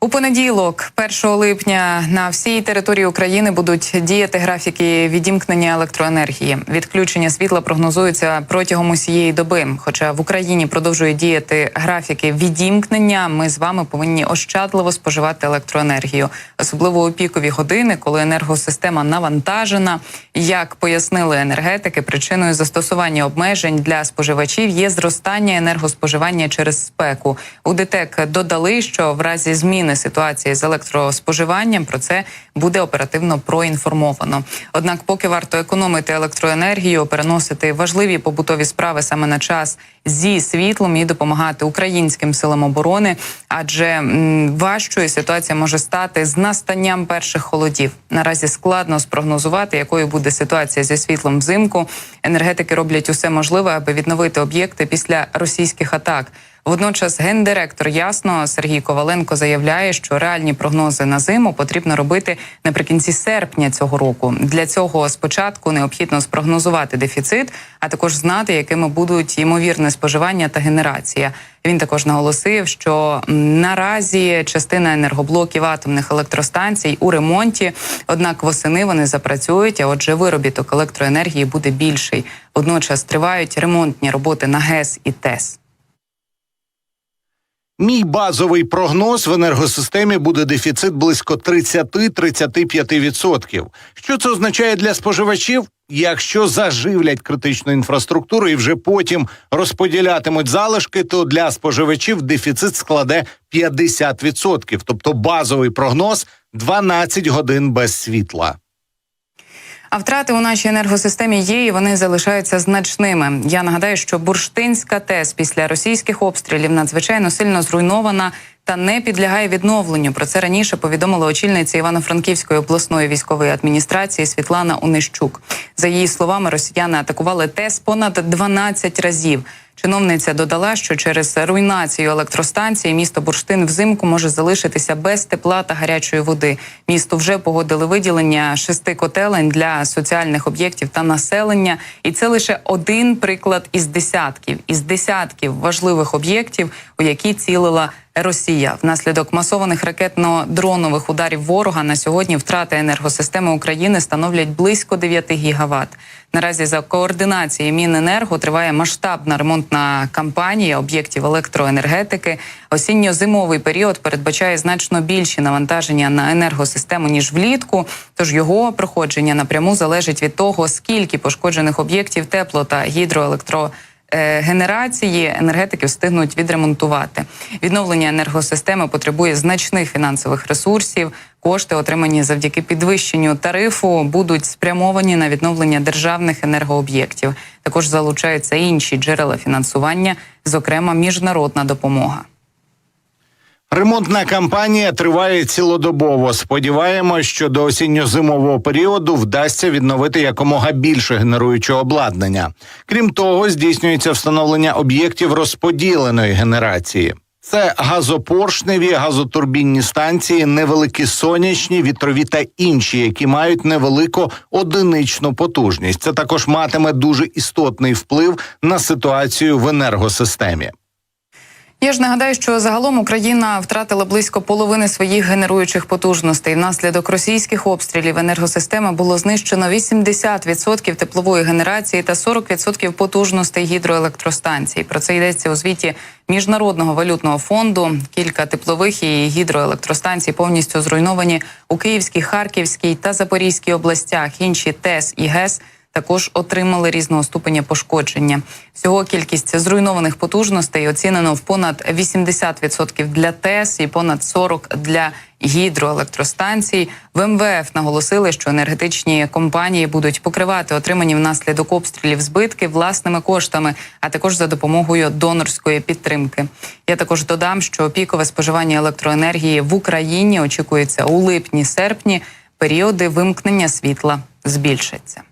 У понеділок, 1 липня, на всій території України будуть діяти графіки відімкнення електроенергії. Відключення світла прогнозується протягом усієї доби. Хоча в Україні продовжують діяти графіки відімкнення, ми з вами повинні ощадливо споживати електроенергію, особливо у пікові години, коли енергосистема навантажена. Як пояснили енергетики, причиною застосування обмежень для споживачів є зростання енергоспоживання через спеку. У ДТЕК додали, що в разі зміни ситуації з електроспоживанням про це буде оперативно проінформовано. Однак, поки варто економити електроенергію, переносити важливі побутові справи саме на час зі світлом і допомагати українським силам оборони, адже важчою ситуація може стати з настанням перших холодів. Наразі складно спрогнозувати, якою буде ситуація зі світлом взимку. Енергетики роблять усе можливе, аби відновити об'єкти після російських атак. Водночас гендиректор ясно Сергій Коваленко заявляє, що реальні прогнози на зиму потрібно робити наприкінці серпня цього року. Для цього спочатку необхідно спрогнозувати дефіцит, а також знати, якими будуть ймовірне споживання та генерація. Він також наголосив, що наразі частина енергоблоків атомних електростанцій у ремонті. Однак восени вони запрацюють. А отже, виробіток електроенергії буде більший. Водночас тривають ремонтні роботи на ГЕС і ТЕС. Мій базовий прогноз в енергосистемі буде дефіцит близько 30-35%. Що це означає для споживачів? Якщо заживлять критичну інфраструктуру і вже потім розподілятимуть залишки, то для споживачів дефіцит складе 50%. Тобто базовий прогноз 12 годин без світла. А втрати у нашій енергосистемі є, і вони залишаються значними. Я нагадаю, що бурштинська ТЕС після російських обстрілів надзвичайно сильно зруйнована та не підлягає відновленню. Про це раніше повідомила очільниця Івано-Франківської обласної військової адміністрації Світлана Унищук. За її словами, росіяни атакували ТЕС понад 12 разів. Чиновниця додала, що через руйнацію електростанції місто Бурштин взимку може залишитися без тепла та гарячої води. Місту вже погодили виділення шести котелень для соціальних об'єктів та населення, і це лише один приклад із десятків із десятків важливих об'єктів, у які цілила Росія внаслідок масованих ракетно-дронових ударів ворога на сьогодні втрати енергосистеми України становлять близько 9 гігават. Наразі за координації Міненерго триває масштабна ремонтна кампанія об'єктів електроенергетики. Осінньо-зимовий період передбачає значно більші навантаження на енергосистему ніж влітку. Тож його проходження напряму залежить від того, скільки пошкоджених об'єктів тепло та гідроелектро генерації енергетики встигнуть відремонтувати. Відновлення енергосистеми потребує значних фінансових ресурсів. Кошти, отримані завдяки підвищенню тарифу, будуть спрямовані на відновлення державних енергооб'єктів. Також залучаються інші джерела фінансування, зокрема міжнародна допомога. Ремонтна кампанія триває цілодобово. Сподіваємось, що до осінньо-зимового періоду вдасться відновити якомога більше генеруючого обладнання. Крім того, здійснюється встановлення об'єктів розподіленої генерації. Це газопоршневі, газотурбінні станції, невеликі сонячні, вітрові та інші, які мають невелику одиничну потужність. Це також матиме дуже істотний вплив на ситуацію в енергосистемі. Я ж нагадаю, що загалом Україна втратила близько половини своїх генеруючих потужностей. Внаслідок російських обстрілів енергосистеми було знищено 80% теплової генерації та 40% потужностей гідроелектростанцій. Про це йдеться у звіті міжнародного валютного фонду. Кілька теплових і гідроелектростанцій повністю зруйновані у Київській, Харківській та Запорізькій областях. Інші ТЕС і ГЕС також отримали різного ступеня пошкодження. Всього кількість зруйнованих потужностей оцінено в понад 80% для ТЕС і понад 40% для гідроелектростанцій. В МВФ наголосили, що енергетичні компанії будуть покривати отримані внаслідок обстрілів збитки власними коштами, а також за допомогою донорської підтримки. Я також додам, що пікове споживання електроенергії в Україні очікується у липні-серпні. Періоди вимкнення світла збільшаться.